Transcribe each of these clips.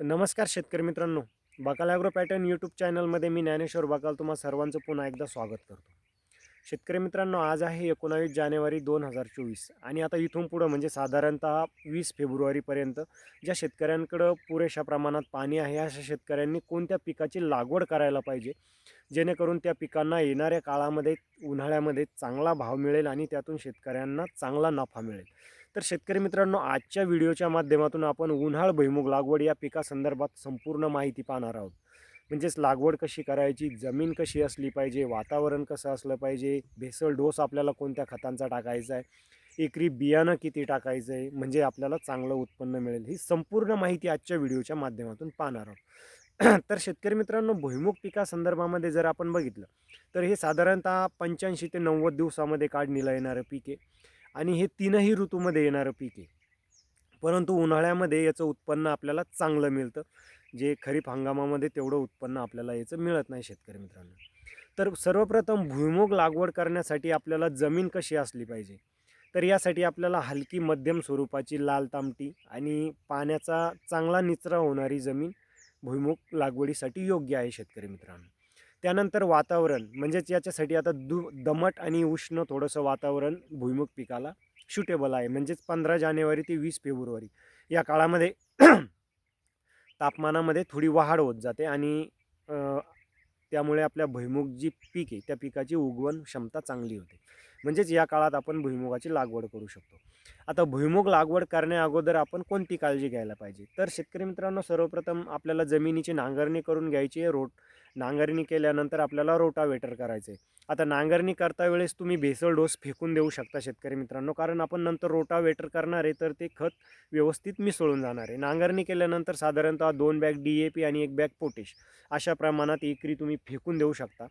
तर नमस्कार शेतकरी मित्रांनो बकाल ॲग्रो पॅटर्न यूट्यूब चॅनलमध्ये मी ज्ञानेश्वर बकाल तुम्हा सर्वांचं पुन्हा एकदा स्वागत करतो. शेतकरी मित्रांनो आज आहे एकोणावीस जानेवारी दोन हजार चोवीस आणि आता इथून पुढं म्हणजे साधारणतः वीस फेब्रुवारीपर्यंत ज्या शेतकऱ्यांकडं पुरेशा प्रमाणात पाणी आहे अशा शेतकऱ्यांनी कोणत्या पिकाची लागवड करायला पाहिजे? जेणेकरून त्या पिकांना येणाऱ्या काळामध्ये उन्हाळ्यामध्ये चांगला भाव मिळेल आणि त्यातून शेतकऱ्यांना चांगला नफा मिळेल. तर शेतकरी मित्रांनो आजच्या व्हिडिओच्या माध्यमातून आपण उन्हाळ भुईमुग लागवड या पिकासंदर्भात संपूर्ण माहिती पाहणार आहोत. म्हणजेच लागवड कशी करायची जमीन कशी असली पाहिजे वातावरण कसं असलं पाहिजे भेसळ डोस आपल्याला कोणत्या खतांचा टाकायचा आहे एकरी बियाणं किती टाकायचं आहे म्हणजे आपल्याला चांगलं उत्पन्न मिळेल ही संपूर्ण माहिती आजच्या व्हिडिओच्या माध्यमातून पाहणार आहोत. तर शेतकरी मित्रांनो भुईमुग पिकासंदर्भामध्ये जर आपण बघितलं तर हे साधारणतः पंच्याऐंशी ते नव्वद दिवसामध्ये काढणीला येणारं पीक आहे आणि हे तीनही ऋतूमध्ये येणारं पीक आहे. परंतु उन्हाळ्यामध्ये याचं उत्पन्न आपल्याला चांगलं मिळतं. जे खरीप हंगामामध्ये तेवढं उत्पन्न आपल्याला याचं मिळत नाही शेतकरी मित्रांनो. तर सर्वप्रथम भुईमुग लागवड करण्यासाठी आपल्याला जमीन कशी असली पाहिजे? तर यासाठी आपल्याला हलकी मध्यम स्वरूपाची लाल तामटी आणि पाण्याचा चांगला निचरा होणारी जमीन भुईमुग लागवडीसाठी योग्य आहे शेतकरी मित्रांनो. त्यानंतर वातावरण म्हणजेच याच्यासाठी आता दु दमट आणि उष्ण थोडंसं वातावरण भुईमुग पिकाला शुटेबल आहे. म्हणजेच पंधरा जानेवारी ते वीस फेब्रुवारी. या काळामध्ये तापमानामध्ये थोडी वाढ होत जाते आणि त्यामुळे आपल्या भुईमुग जी पीक आहे त्या पिकाची उगवण क्षमता चांगली होते. म्हणजेच या काळात आपण भुईमुगाची लागवड करू शकतो. आता भुईमुग लागवड करण्या अगोदर आपण कोणती काळजी घ्यायला पाहिजे? तर शेतकरी मित्रांनो सर्वप्रथम आपल्याला जमिनीची नांगरणी करून घ्यायची आहे. रोट नांगरणी केल्यानंतर आपल्याला रोटावेटर करायचं आहे. आता नांगरणी करता वेळेस तुम्ही भेसळ डोस फेकून देऊ शकता शेतकरी मित्रांनो कारण आपण नंतर रोटावेटर करणार आहे तर ते खत व्यवस्थित मिसळून जाणार आहे. नांगरणी केल्यानंतर साधारणतः दोन बॅग डी ए पी आणि एक बॅग पोटेश अशा प्रमाणात एकरी तुम्ही फेकून देऊ शकता.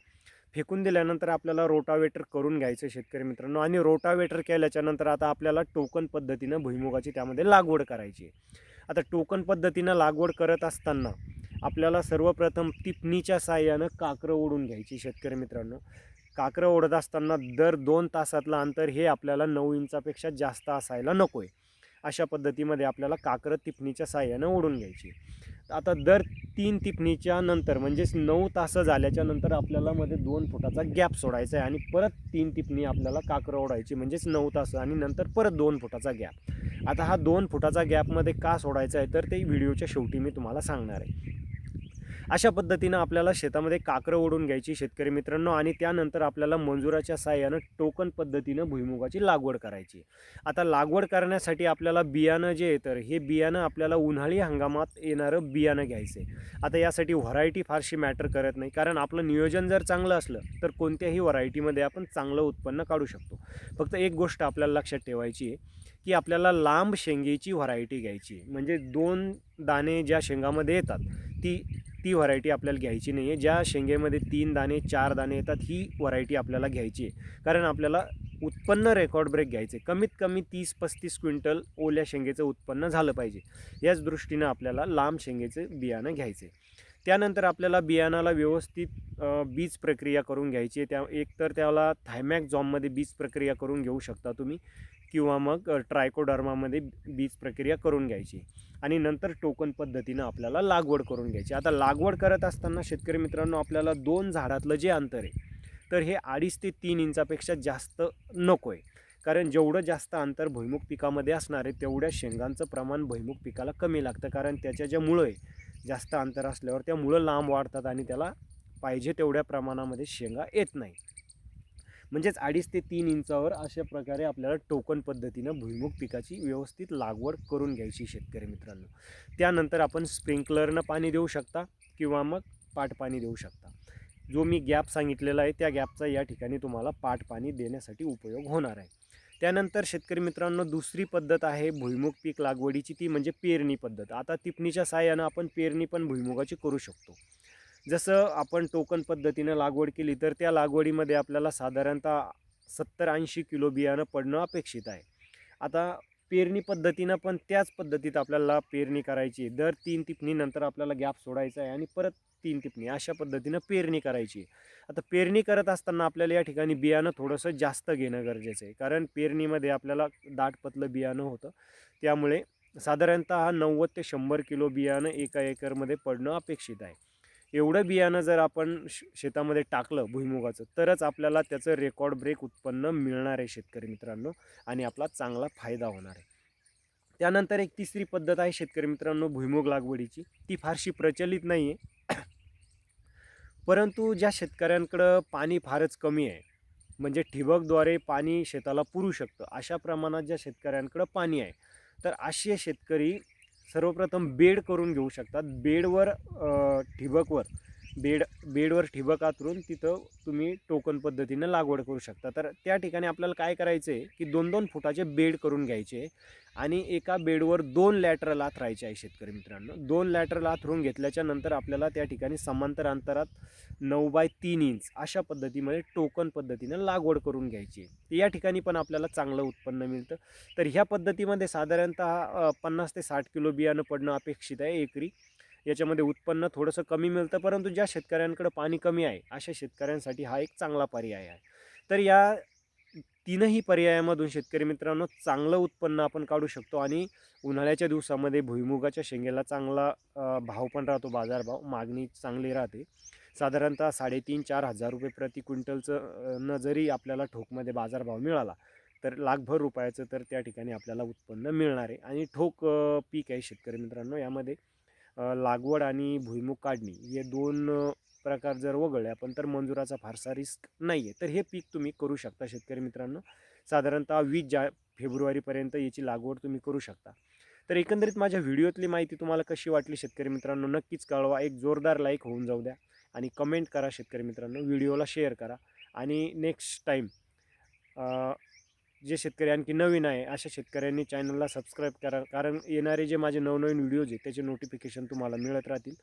फेकून दिल्यानंतर आपल्याला रोटावेटर करून घ्यायचं शेतकरी मित्रांनो. आणि रोटावेटर केल्याच्यानंतर आता आपल्याला टोकन पद्धतीनं भुईमुगाची त्यामध्ये लागवड करायची आहे. आता टोकन पद्धतीनं लागवड करत असताना आपल्याला सर्वप्रथम टिपणीच्या साह्यानं काकरं ओढून घ्यायची शेतकरी मित्रांनो. काकरं ओढत असताना दर दोन तासातलं अंतर हे आपल्याला नऊ इंचापेक्षा जास्त असायला नको आहे अशा पद्धतीमध्ये आपल्याला काकरं टिपणीच्या साह्यानं ओढून घ्यायची आता दर तीन टिपणीच्या नंतर म्हणजेच नऊ तास झाल्याच्यानंतर आपल्याला मध्ये दोन फुटाचा गॅप सोडायचा आहे आणि परत तीन टिपणी आपल्याला काकरं ओढायची म्हणजेच नऊ तास आणि नंतर परत दोन फुटाचा गॅप. आता हा दोन फुटाचा गॅपमध्ये का सोडायचा आहे तर ते व्हिडिओच्या शेवटी मी तुम्हाला सांगणार आहे. अशा पद्धतीनं आपल्याला शेतामध्ये काकरं ओढून घ्यायची शेतकरी मित्रांनो आणि त्यानंतर आपल्याला मंजुराच्या साह्यानं टोकन पद्धतीनं भुईमुगाची लागवड करायची. आता लागवड करण्यासाठी आपल्याला बियाणं जे तर हे बियाणं आपल्याला उन्हाळी हंगामात येणारं बियाणं घ्यायचं. आहे आता यासाठी व्हरायटी फारशी मॅटर करत नाही कारण आपलं नियोजन जर चांगलं असलं तर कोणत्याही व्हरायटीमध्ये आपण चांगलं उत्पन्न काढू शकतो. फक्त एक गोष्ट आपल्याला लक्षात ठेवायची आहे की आपल्याला लांब शेंगेची व्हरायटी घ्यायची आहे. म्हणजे दोन दाणे ज्या शेंगामध्ये येतात ती ती व्हरायटी आपल्याला घ्यायची नाही आहे. ज्या शेंगेमध्ये तीन दाणे चार दाणे येतात ही व्हरायटी आपल्याला घ्यायची आहे. कारण आपल्याला उत्पन्न रेकॉर्ड ब्रेक घ्यायचे कमीत कमी तीस पस्तीस क्विंटल ओल्या शेंगेचं उत्पन्न झालं पाहिजे. याच दृष्टीनं आपल्याला लांब शेंगेचे बियाणं घ्यायचे त्यानंतर आपल्याला बियाणाला व्यवस्थित बीज प्रक्रिया करून घ्यायची आहे. त्या एकतर त्याला थायमॅक जॉममध्ये बीज प्रक्रिया करून घेऊ शकता तुम्ही. किंवा मग ट्रायकोडर्मामध्ये बीज प्रक्रिया करून घ्यायची आणि नंतर टोकन पद्धतीनं आपल्याला लागवड करून घ्यायची. आता लागवड करत असताना शेतकरी मित्रांनो आपल्याला दोन झाडातलं जे अंतर आहे तर हे अडीच ते तीन इंचापेक्षा जास्त नको आहे. कारण जेवढं जास्त अंतर भुईमुग पिकामध्ये असणार आहे तेवढ्या शेंगांचं प्रमाण भुईमुग पिकाला कमी लागतं. कारण त्याच्या ज्या मुळं आहे जास्त अंतर असल्यावर त्या मुळं लांब वाढतात आणि त्याला पाहिजे तेवढ्या प्रमाणामध्ये शेंगा येत नाही. म्हणजेच अडीच ते तीन इंचावर अशा प्रकारे आपल्याला टोकन पद्धतीनं भुईमुग पिकाची व्यवस्थित लागवड करून घ्यायची शेतकरी मित्रांनो. त्यानंतर आपण स्प्रिंकलरनं पाणी देऊ शकता किंवा मग पाट पाणी देऊ शकता. जो मी गॅप सांगितलेला आहे त्या गॅपचा या ठिकाणी तुम्हाला पाट पाणी देण्यासाठी उपयोग होणार आहे. त्यानंतर शेतकरी मित्रांनो दुसरी पद्धत आहे भुईमुग पीक लागवडीची ती म्हणजे पेरणी पद्धत. आता टिपणीच्या साह्यानं आपण पेरणी पण भुईमुगाची करू शकतो. जसं आपण टोकन पद्धतीनं लागवड केली तर त्या लागवडीमध्ये आपल्याला साधारणतः सत्तर ऐंशी किलो बियाणं पडणं अपेक्षित आहे आता पेरणी पद्धतीनं पण त्याच पद्धतीत आपल्याला पेरणी करायची आहे. दर तीन टिपणीनंतर आपल्याला गॅप सोडायचा आहे आणि परत तीन टिपणी अशा पद्धतीनं पेरणी करायची आहे. आता पेरणी करत असताना आपल्याला या ठिकाणी बियाणं थोडंसं जास्त घेणं गरजेचं आहे कारण पेरणीमध्ये आपल्याला दाट पतलं बियाणं होतं त्यामुळे साधारणतः नव्वद ते शंभर किलो बियाणं एका एकरमध्ये पडणं अपेक्षित आहे एवढं बियाणं जर आपण शेतामध्ये टाकलं भुईमुगाचं तरच आपल्याला त्याचं रेकॉर्ड ब्रेक उत्पन्न मिळणार आहे शेतकरी मित्रांनो आणि आपला चांगला फायदा होणार आहे. त्यानंतर एक तिसरी पद्धत आहे शेतकरी मित्रांनो भुईमुग लागवडीची. ती फारशी प्रचलित नाही आहे परंतु ज्या शेतकऱ्यांकडं पाणी फारच कमी आहे म्हणजे ठिबकद्वारे पाणी शेताला पुरू शकतं अशा प्रमाणात ज्या शेतकऱ्यांकडं पाणी आहे तर असे शेतकरी सर्वप्रथम बेड करून घेऊ शकतात. बेडवर ठिबकवर. बेड बेडवर ठिबक आतरून तिथं तुम्ही टोकन पद्धतीनं लागवड करू शकता. तर त्या ठिकाणी आपल्याला काय करायचं आहे की दोन दोन फुटाचे बेड करून घ्यायचे आणि एका बेडवर दोन लॅटरल आथरायचे आहे शेतकरी मित्रांनो. दोन लॅटरल आथरून घेतल्याच्या नंतर आपल्याला त्या ठिकाणी समांतर अंतरात नऊ बाय तीन इंच अशा पद्धतीमध्ये टोकन पद्धतीनं लागवड करून घ्यायची आहे. या ठिकाणी पण आपल्याला चांगलं उत्पन्न मिळतं. तर ह्या पद्धतीमध्ये साधारणतः पन्नास ते साठ किलो बियाणं पडणं अपेक्षित आहे एकरी. याच्यामध्ये उत्पन्न थोडंसं कमी मिळतं परंतु ज्या शेतकऱ्यांकडे पाणी कमी आहे अशा शेतकऱ्यांसाठी हा एक चांगला पर्याय आहे. तर या तीनही पर्यायामधून शेतकरी मित्रांनो चांगलं उत्पन्न आपण काढू शकतो आणि उन्हाळ्याच्या दिवसामध्ये भुईमुगाच्या शेंगेला चांगला भाव पण राहतो बाजारभाव मागणी चांगली राहते. साधारणतः साडेतीन चार हजार रुपये प्रति क्विंटलचं न जरी आपल्याला ठोकमध्ये बाजारभाव मिळाला तर लाखभर रुपयाचं तर त्या ठिकाणी आपल्याला उत्पन्न मिळणार आहे. आणि ठोक पीक आहे शेतकरी मित्रांनो यामध्ये लागवड आणि भुईमुग काढणी हे दोन प्रकार जर वगळले आपण तर मंजुराचा फारसा रिस्क नाही आहे तर हे पीक तुम्ही करू शकता शेतकरी मित्रांनो. साधारणतः वीस जा फेब्रुवारीपर्यंत याची लागवड तुम्ही करू शकता. तर एकंदरीत माझ्या व्हिडिओतली माहिती तुम्हाला कशी वाटली शेतकरी मित्रांनो नक्कीच कळवा. एक जोरदार लाईक होऊन जाऊ द्या आणि कमेंट करा शेतकरी मित्रांनो. व्हिडिओला शेअर करा. आणि नेक्स्ट टाईम जे शेतकरी आणखी नवीन आहे अशा शेतकऱ्यांनी चॅनलला सबस्क्राईब करा. कारण येणारे जे माझे नवनवीन व्हिडिओज आहेत त्याचे नोटिफिकेशन तुम्हाला मिळत राहतील.